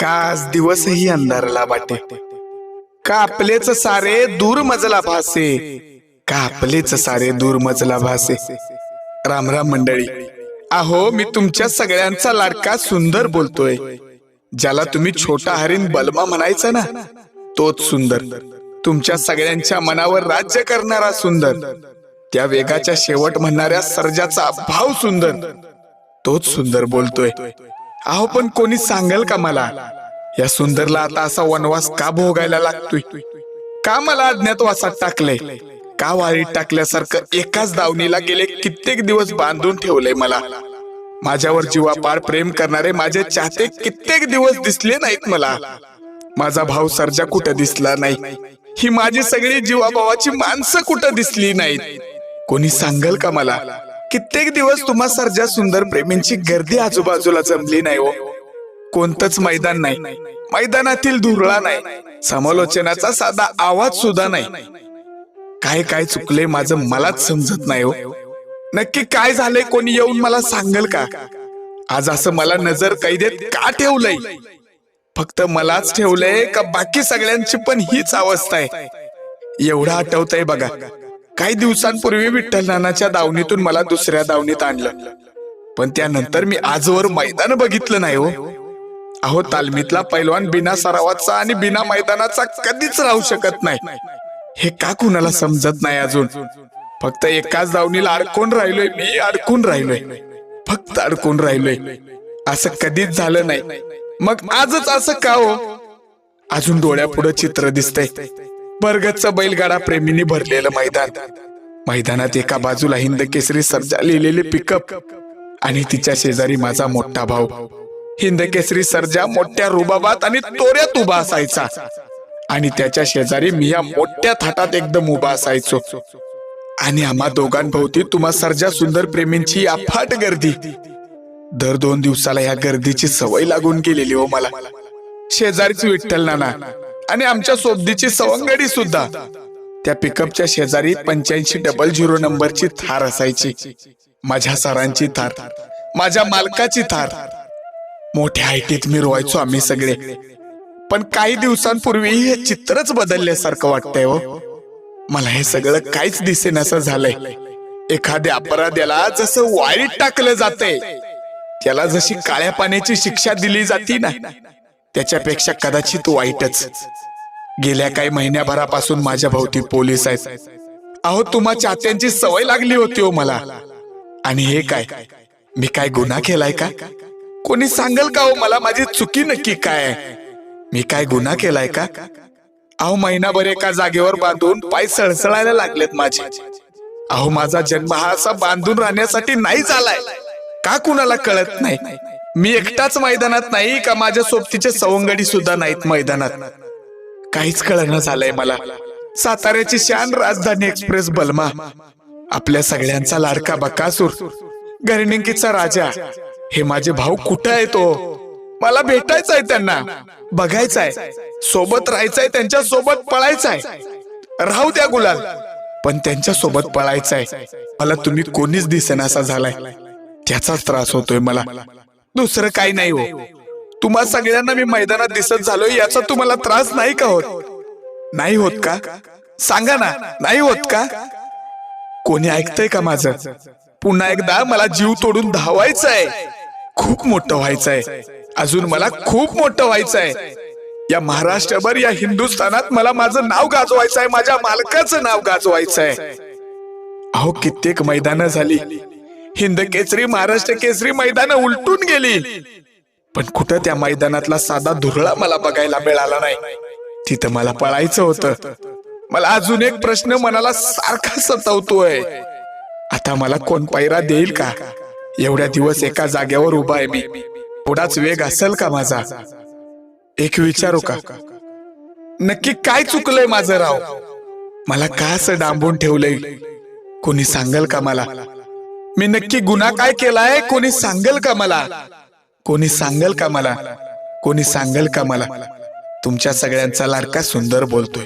का आज दिवसही अंधारला वाटे. का आपलेच सारे दूर मजला भासे. का आपलेच सारे दूर मजला भासे रामराम मंडळी. अहो मी तुमच्या सगळ्यांचा लाडका सुंदर बोलतोय. ज्याला तुम्ही छोटा हरिण बलमा म्हणायचा ना तोच सुंदर. तुमच्या सगळ्यांच्या मनावर राज्य करणारा सुंदर. त्या वेगाच्या शेवट म्हणणाऱ्या सर्जाचा भाव सुंदर. तोच सुंदर बोलतोय. अहो पण कोणी सांगेल का मला? या सुंदरला आता असा वनवास का भोगायला लागतोय? का मला अज्ञातवासात टाकलंय? का वाळीत टाकल्यासारखं एकाच दावणीला गेले कित्येक दिवस बांधून ठेवले मला? माझ्यावर जीवापार प्रेम करणारे माझे चाहते कित्येक दिवस दिसले नाहीत मला. माझा भाऊ सर्जा कुठं दिसला नाही? ही माझी सगळी जीवाभावाची माणसं कुठं दिसली नाहीत? कोणी सांगल का मला? कित्येक दिवस तुम्हा सर्जा सुंदर प्रेमींची गर्दी आजूबाजूला जमली नाही हो. कोणतंच मैदान नाही. मैदानातील धुरळा नाही. समालोचनाचा साधा आवाज सुद्धा नाही. काय काय चुकले माझं मलाच समजत नाही हो. नक्की काय झाले कोणी येऊन मला सांगेल का? आज असं मला नजर कैदेत का ठेवलंय? फक्त मलाच ठेवलंय का बाकी सगळ्यांची पण हीच अवस्था आहे. एवढं आठवतंय बघा. काही दिवसांपूर्वी विठ्ठल नानाच्या दावणीतून मला दुसऱ्या दावणीत आणलं. पण त्यानंतर मी आजवर मैदान बघितलं नाही हो. अहो तालमीतला पैलवान बिना सरावाचा आणि बिना मैदानाचा कधीच राहू शकत नाही. हे का कुणाला समजत नाही अजून? फक्त एकाच दावणीला अडकून राहिलोय मी अडकून राहिलोय. फक्त अडकून राहिलोय. असं कधीच झालं नाही. मग आजच असं का हो? अजून डोळ्यापुढं चित्र दिसतंय. बरगतचं बैलगाडा प्रेमींनी भरलेलं मैदान. मैदानात एका बाजूला हिंद केसरी सरजा लिहिलेले पिकअप आणि तिच्या शेजारी माझा मोठा भाऊ. हिंद केसरी सरजा मोठ्या रुबाबात आणि तोऱ्यात उभा असायचा. आणि त्याच्या शेजारी मी या मोठ्या थाटात एकदम उभा असायचो. आणि आम्हा दोघांभोवती तुम्हा सर्जा सुंदर प्रेमींची अफाट गर्दी. दर दोन दिवसाला या गर्दीची सवय लागून गेलेली हो मला. शेजारीच विठ्ठल नाना. आणि आमच्या सोबतीची सवंगडी सुद्धा. त्या पिकअपच्या शेजारी पंच्याऐंशी डबल झिरो नंबरची थार असायची. माझ्या सरांची थार. माझ्या मालकाची थार. मोठ्या हायटीत मिरवायचो आम्ही सगळे. पण काही दिवसांपूर्वी हे चित्रच बदलल्यासारखं वाटतंय हो. मला हे सगळं काहीच दिसेनासं झालंय. एखाद्या अपराध्याला जसं वाईट टाकलं जातंय त्याला जशी काळ्या पाण्याची शिक्षा दिली जाती ना त्याच्यापेक्षा कदाचित वाईटच. गेल्या काही महिन्याभरापासून माझ्या भोवती पोलीस आहेत. अहो तुम्हा चात्यांची सवय लागली होती हो मला. आणि हे काय? मी काय गुन्हा केलाय का? कोणी सांगल का हो मला माझी चुकी नक्की काय? मी काय गुन्हा केलाय का? अहो महिनाभर एका जागेवर बांधून पाय सळसळायला लागलेत माझे. अहो माझा जन्म हा असा बांधून राहण्यासाठी नाही झालाय. का कुणाला कळत नाही? मी एकटाच मैदानात नाही का माझ्या सोबतीचे सवंगडी सुद्धा नाहीत मैदानात? काहीच कळणं झालंय मला. साताऱ्याची शान राजधानी एक्सप्रेस बलमा. आपल्या सगळ्यांचा लाडका बकासूर. गर्णिंकीचा राजा. हे माझे भाऊ कुठं आहे तो? मला भेटायचंय त्यांना. बघायचंय. सोबत राहायचंय त्यांच्यासोबत पळायचंय. राहू द्या गुलाल. पण त्यांच्यासोबत पळायचंय. मला तुम्ही कोणीच दिसेनासा झालाय. त्याचाच त्रास होतोय मला. दुसरं काही नाही हो. तुम्हा सगळ्यांना मी मैदानात दिसत झालोय याचा तुम्हाला त्रास नाही का होत? नाही होत का? सांगा ना नाही होत का? कोणी ऐकतंय का माझं? पुन्हा एकदा मला जीव तोडून धावायचंय. खूप मोठं व्हायचंय. अजून मला खूप मोठं व्हायचंय. या महाराष्ट्रभर या हिंदुस्थानात मला माझं नाव गाजवायचंय माझ्या मालकाचं नाव गाजवायचंय. अहो कित्येक मैदानं झाली. हिंद केसरी महाराष्ट्र केसरी मैदानं उलटून गेली. पण कुठं त्या मैदानातला साधा धुरळा मला बघायला मिळाला नाही. तिथं मला पळायचं होतं. मला अजून एक प्रश्न मनाला सारखा सतावतोय. आता मला कोण पैरा देईल का? एवढ्या दिवस एका जागेवर उभा आहे मी. थोडाच वेग असेल का माझा? एक विचारू का? नक्की काय चुकलंय माझं राव? मला का असं डांबून ठेवलंय. कोणी सांगल का मला? मी नक्की गुन्हा काय केलाय? कोणी सांगेल का मला? कोणी सांगेल का मला? कोणी सांगेल का मला? तुमच्या सगळ्यांचा लाडका सुंदर बोलतोय.